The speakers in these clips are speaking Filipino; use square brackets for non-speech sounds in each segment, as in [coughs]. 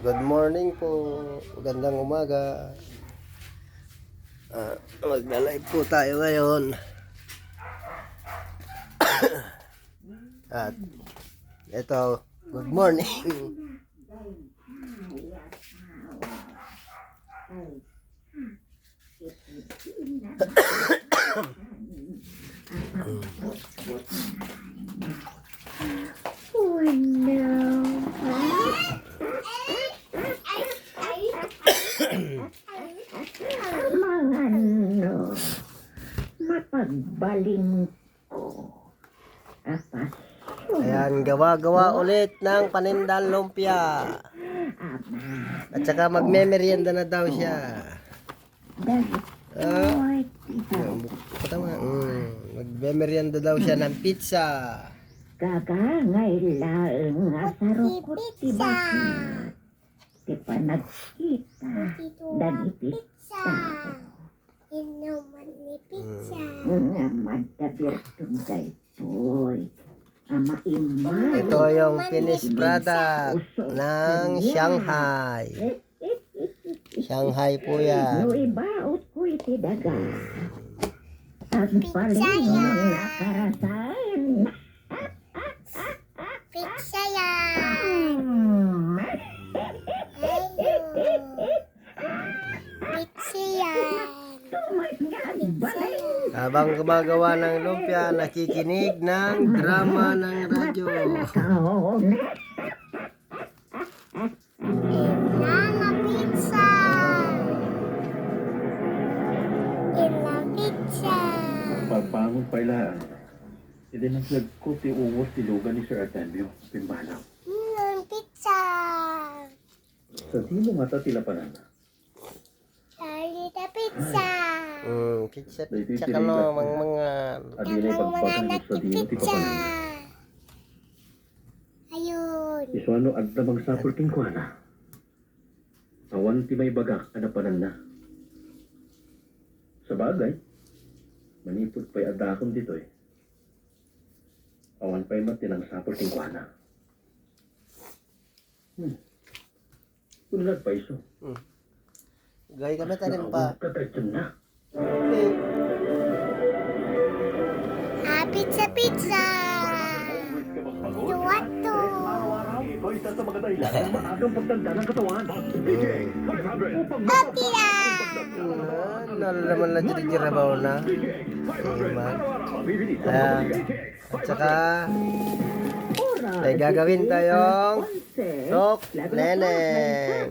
Good morning po. Magandang umaga. Ah, magla-live po tayo ngayon. [coughs] At ito, good morning. [laughs] Mga ano, mapagbaling ko. Ayan, gawa-gawa ulit ng panindang lumpia. At saka magme-merienda na daw siya. dahil Ah, tama. Mm, magme-merienda daw siya ng pizza. kagangailaang nga sa rukot ti Ti pa nagkita, dagi pizza. Inuman ni pizza. Nga madabir tunday toy. Ama imay. Ito yung finished product ng Shanghai. Shanghai po yan. No ibaot ko iti daga. Ang paling nakarasan. Pizza yan. Hmm. Pizza yan. Tumagyag Habang gumagawa ng lumpia, nakikinig ng drama ng radyo. Mama pizza. Ila pizza. Pagbangon pa ilaan, hindi nang ko ti uwos ti lugan ni Sir Artemio, pimbalaw. Mm, pizza. Sa sino nga ta tila panana? Salita pizza. Mm, pizza, pizza ka no, mga mga... Na Tamang mga pagpasang anak sa ni dino ti pizza. kapanan. Ayun. Iso ano agda bang sapul king kuana? Awan ti may bagak anapanan na. Sa bagay, manipod pa'y adakon dito eh. Awan pa'y matinang sapul king kuana. Hmm. Unlag pa iso. Gay ka na tanin pa. Katay na. Ah, pizza pizza. What to? Ikaw isa sa mga dahilan ng maagang pagtanda ng katawan. Happy lang. Ah, Nalalaman lang dyan dyan rabaw na. Iman. Ayan. At saka, may gagawin tayong sok neneng.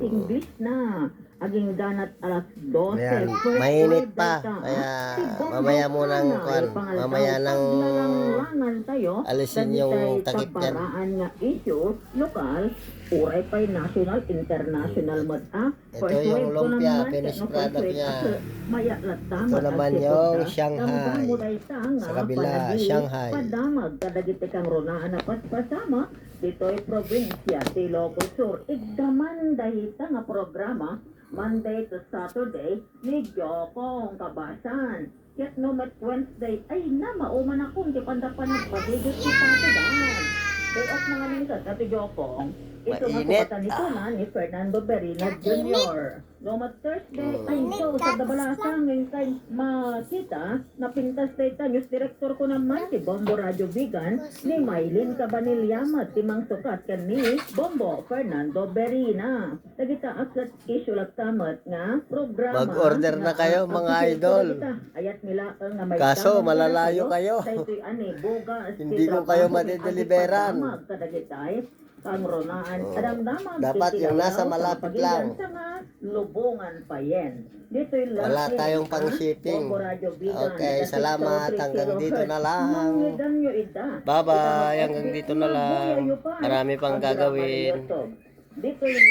Aging ganat alas 12. Ayan, mainit pa. Kaya, mamaya mo nang pangaltaw, mamaya nang alisin yung tayo takip yan. paparaan nga issue, lokal, uray pa'y national, international mod ah. Ito yung lumpia, finished product niya. Ito naman yung Shanghai. Sa kabila, Shanghai. Padamag, kadagiti kang runaan na paspasama, dito'y probinsya, ti Ilocos Sur. Igdaman dahita nga programa, Monday to Saturday, ni Joko ang kabasan. Yet no mat Wednesday, ay na, mauman akong di pandapan nagpadigit si Patidan. Day off nga minsan, Kati Joko. Ito nga Mainit. kupatan nito na ni Fernando Berina Jr. No mat Thursday, ay so sa dabalasang ngayon kay makita, napintas data news director ko naman si Bombo Radio Vegan, ni Maylin Cabanilyamat, timang sukat kan ni Bombo Fernando Berina. Nagita aksat issue lagtamat nga programa. Mag-order na kayo, ang- mga ang idol. Ayat nila ang na may Kaso, malalayo kayo. Hindi ko kayo padamag, kadagitay, kang ronaan, Oo. adamdaman, Dapat yung nasa malapit lang. Lubungan pa yan. Dito'y Wala tayong pang-shipping. Okay, salamat. Hanggang 3 dito na lang. Bye-bye. Hanggang dito na lang. Marami pang gagawin. Dito yung